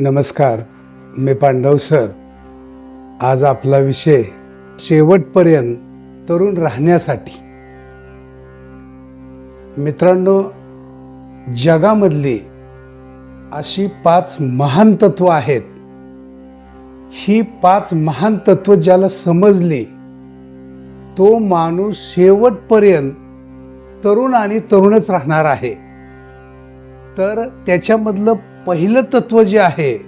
नमस्कार मी पांडव सर. आज आपला विषय शेवटपर्यंत तरुण राहण्यासाठी. मित्रांनो जगामधली अशी पाच महान तत्व आहेत. ही पाच महान तत्व ज्याला समजली तो माणूस शेवटपर्यंत तरुण आणि तरुणच राहणार आहे. तर त्याच्यामधलं पहिलं तत्व जे आहे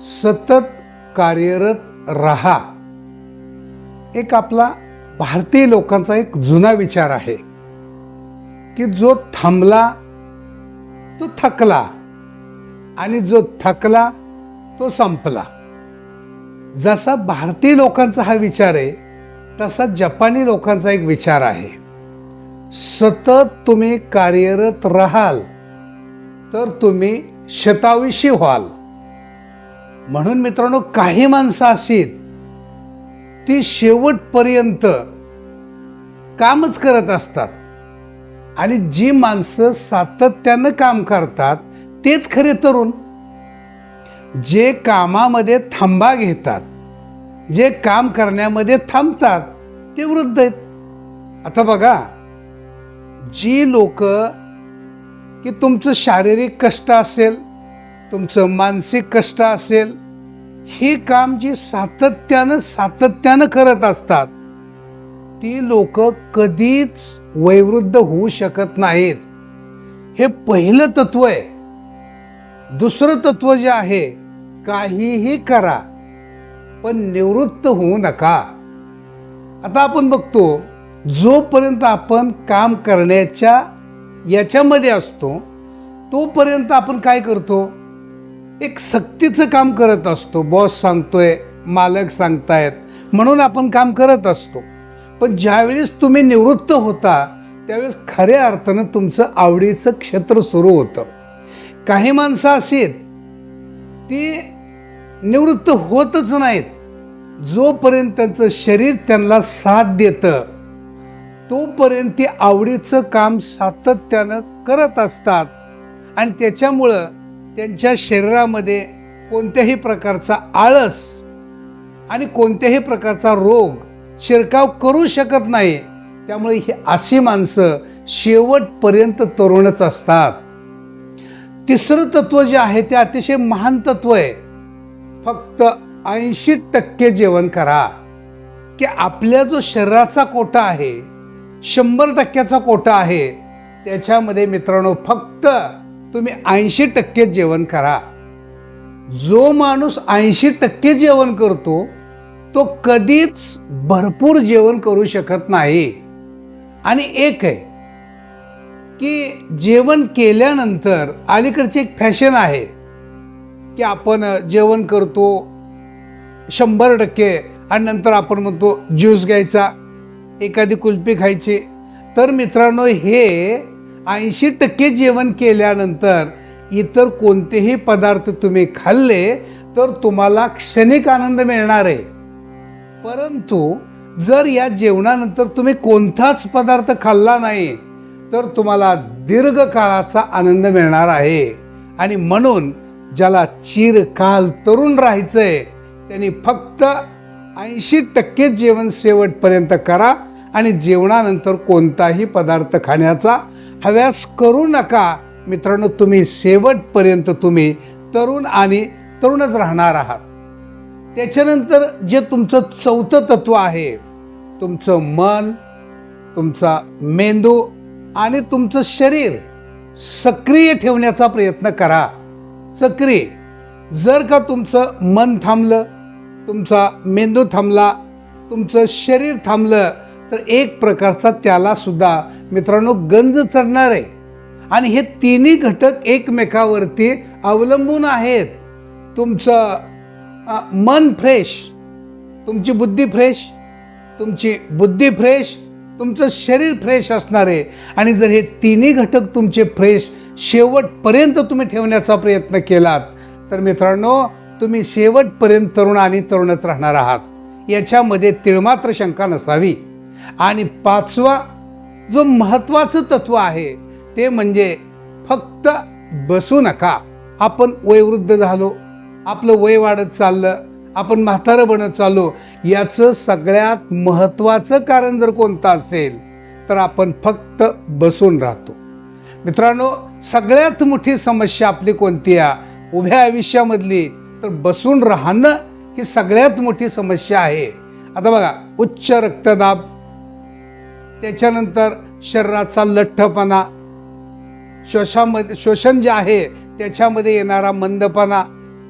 सतत कार्यरत रहा एक आपला भारतीय लोकांचा एक जुना विचार आहे की जो थांबला तो थकला आणि जो थकला तो संपला. जसा भारतीय लोकांचा हा विचार आहे तसा जपानी लोकांचा एक विचार आहे. सतत तुम्ही कार्यरत राहाल. तर तुम्ही शताविषी व्हाल. म्हणून मित्रांनो काही माणसं अशी ती शेवटपर्यंत कामच करत असतात. आणि जी माणसं सातत्यानं काम करतात तेच खरे तरुण. जे कामामध्ये थांबा घेतात जे काम करण्यामध्ये थांबतात ते वृद्ध आहेत. आता बघा जी लोक की तुमचं शारीरिक कष्ट असेल तुमचं मानसिक कष्ट असेल हे काम जी सातत्यानं सातत्यानं करत असतात ती लोक कधीच वैवृद्ध होऊ शकत नाहीत. हे पहिलं तत्व आहे. दुसरं तत्व जे आहे काहीही करा पण निवृत्त होऊ नका. आता आपण बघतो जोपर्यंत आपण काम करण्याच्या याच्यामध्ये असतो तोपर्यंत आपण काय करतो? एक सक्तीचं काम करत असतो. बॉस सांगतोय मालक सांगतायत म्हणून आपण काम करत असतो. पण ज्यावेळेस तुम्ही निवृत्त होता त्यावेळेस खऱ्या अर्थानं तुमचं आवडीचं क्षेत्र सुरू होतं. काही माणसं अशी आहेत ती निवृत्त होतच नाहीत. जोपर्यंत त्यांचं शरीर त्यांना साथ देतं तोपर्यंत ते आवडीचं काम सातत्यानं करत असतात. आणि त्याच्यामुळं त्यांच्या शरीरामध्ये कोणत्याही प्रकारचा आळस आणि कोणत्याही प्रकारचा रोग शिरकाव करू शकत नाही. त्यामुळे ही अशी माणसं शेवटपर्यंत तरुणच असतात. तिसरं तत्व जे आहे ते अतिशय महान तत्व आहे. फक्त ऐंशी टक्के जेवण करा. की आपल्या जो शरीराचा कोटा आहे शंभर टक्क्याचा कोटा आहे. त्याच्यामध्ये मित्रांनो फक्त तुम्ही ऐंशी टक्के जेवण करा. जो माणूस ऐंशी टक्के जेवण करतो तो कधीच भरपूर जेवण करू शकत नाही. आणि एक आहे की जेवण केल्यानंतर अलीकडची एक फॅशन आहे की आपण जेवण करतो शंभर टक्के आणि नंतर आपण म्हणतो ज्यूस घ्यायचा. एखादी कुल्फी खायची. तर मित्रांनो हे ऐंशी टक्के जेवण केल्यानंतर इतर कोणतेही पदार्थ तुम्ही खाल्ले तर तुम्हाला क्षणिक आनंद मिळणार आहे. परंतु जर या जेवणानंतर तुम्ही कोणताच पदार्थ खाल्ला नाही तर तुम्हाला दीर्घकाळाचा आनंद मिळणार आहे. आणि म्हणून ज्याला चिरकाल तरुण राहायचं आहे त्यांनी फक्त ऐंशी टक्के जेवण शेवटपर्यंत करा. आणि जेवणानंतर कोणताही पदार्थ खाण्याचा हव्यास करू नका. मित्रांनो तुम्ही शेवटपर्यंत तुम्ही तरुण आणि तरुणच राहणार आहात. त्याच्यानंतर जे तुमचं चौथं तत्व आहे तुमचं मन तुमचा मेंदू आणि तुमचं शरीर सक्रिय ठेवण्याचा प्रयत्न करा. सक्रिय. जर का तुमचं मन थांबलं तुमचा मेंदू थांबला तुमचं शरीर थांबलं तर एक प्रकारचा त्याला सुद्धा मित्रांनो गंज चढणार आहे. आणि हे तिन्ही घटक एकमेकावरती अवलंबून आहेत. तुमचं मन फ्रेश तुमची बुद्धी फ्रेश तुमची बुद्धी फ्रेश तुमचं शरीर फ्रेश असणार आहे. आणि जर हे तिन्ही घटक तुमचे फ्रेश शेवटपर्यंत तुम्ही ठेवण्याचा प्रयत्न केलात तर मित्रांनो तुम्ही शेवटपर्यंत तरुण आणि तरुणच राहणार आहात. याच्यामध्ये तिळमात्र शंका नसावी. आणि पाचवा जो महत्त्वाचं तत्व आहे ते म्हणजे फक्त बसू नका. आपण वयवृद्ध झालो आपलं वय वाढत चाललं आपण म्हातारं बनत चाललो याचं सगळ्यात महत्त्वाचं कारण जर कोणतं असेल तर आपण फक्त बसून राहतो. मित्रांनो सगळ्यात मोठी समस्या आपली कोणती आहे? उभ्या आयुष्यामधली तर बसून राहणं ही सगळ्यात मोठी समस्या आहे. आता बघा उच्च रक्तदाब त्याच्यानंतर शरीराचा लठ्ठपणा श्वशामध्ये श्वसन जे आहे त्याच्यामध्ये येणारा मंदपणा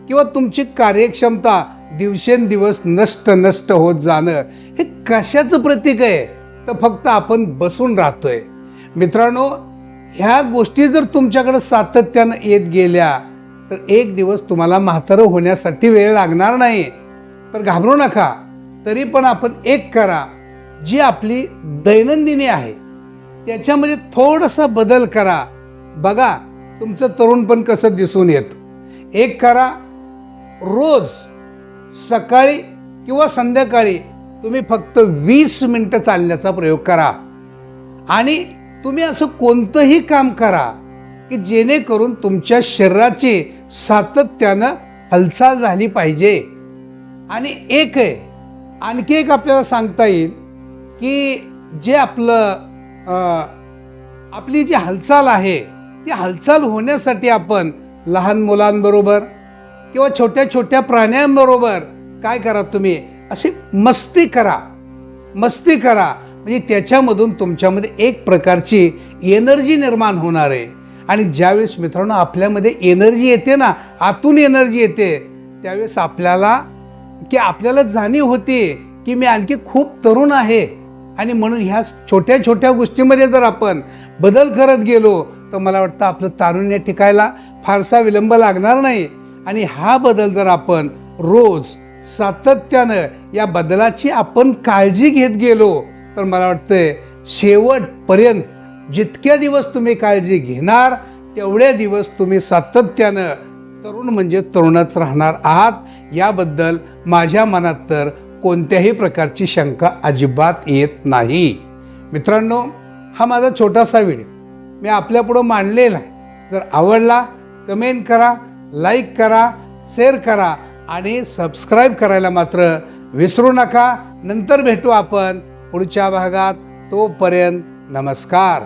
किंवा तुमची कार्यक्षमता दिवसेंदिवस नष्ट नष्ट होत जाणं हे कशाचं प्रतीक आहे? तर फक्त आपण बसून राहतोय. मित्रांनो ह्या गोष्टी जर तुमच्याकडे सातत्यानं येत गेल्या तर एक दिवस तुम्हाला म्हातारं होण्यासाठी वेळ लागणार नाही. तर घाबरू नका. तरी पण आपण एक करा. जी आपली दैनंदिनी आहे त्याच्यामध्ये थोडासा बदल करा. बघा तुमचं तरुणपण कसं दिसून येतं. एक करा रोज सकाळी किंवा संध्याकाळी तुम्ही फक्त वीस मिनटं चालण्याचा प्रयोग करा. आणि तुम्ही असं कोणतंही काम करा की जेणेकरून तुमच्या शरीराची सातत्यानं हालचाल झाली पाहिजे. आणि एक आहे आणखी एक आपल्याला सांगता येईल की जे आपलं आपली जी हालचाल आहे ती हालचाल होण्यासाठी आपण लहान मुलांबरोबर किंवा छोट्या छोट्या प्राण्यांबरोबर काय करा तुम्ही? अशी मस्ती करा. मस्ती करा. म्हणजे त्याच्यामधून तुमच्यामध्ये एक प्रकारची एनर्जी निर्माण होणार आहे. आणि ज्यावेळेस मित्रांनो आपल्यामध्ये एनर्जी येते ना आतून एनर्जी येते त्यावेळेस आपल्याला की आपल्याला जाणीव होते की मी आणखी खूप तरुण आहे. आणि म्हणून ह्या छोट्या छोट्या गोष्टीमध्ये जर आपण बदल करत गेलो तर मला वाटतं आपलं तारुण्य टिकायला फारसा विलंब लागणार नाही. आणि हा बदल जर आपण रोज सातत्यानं या बदलाची आपण काळजी घेत गेलो तर मला वाटतंय शेवटपर्यंत जितक्या दिवस तुम्ही काळजी घेणार तेवढ्या दिवस तुम्ही सातत्यानं तरुण म्हणजे तरुणच राहणार आहात. याबद्दल माझ्या मनात तर कोणत्याही प्रकारची शंका अजिबात येत नाही. मित्रांनो हा माझा छोटासा व्हिडिओ. मी आपल्यापुढं मांडलेला आहे. जर आवडला कमेंट करा लाईक करा शेअर करा आणि सबस्क्राईब करायला मात्र विसरू नका. नंतर भेटू आपण पुढच्या भागात. तोपर्यंत नमस्कार.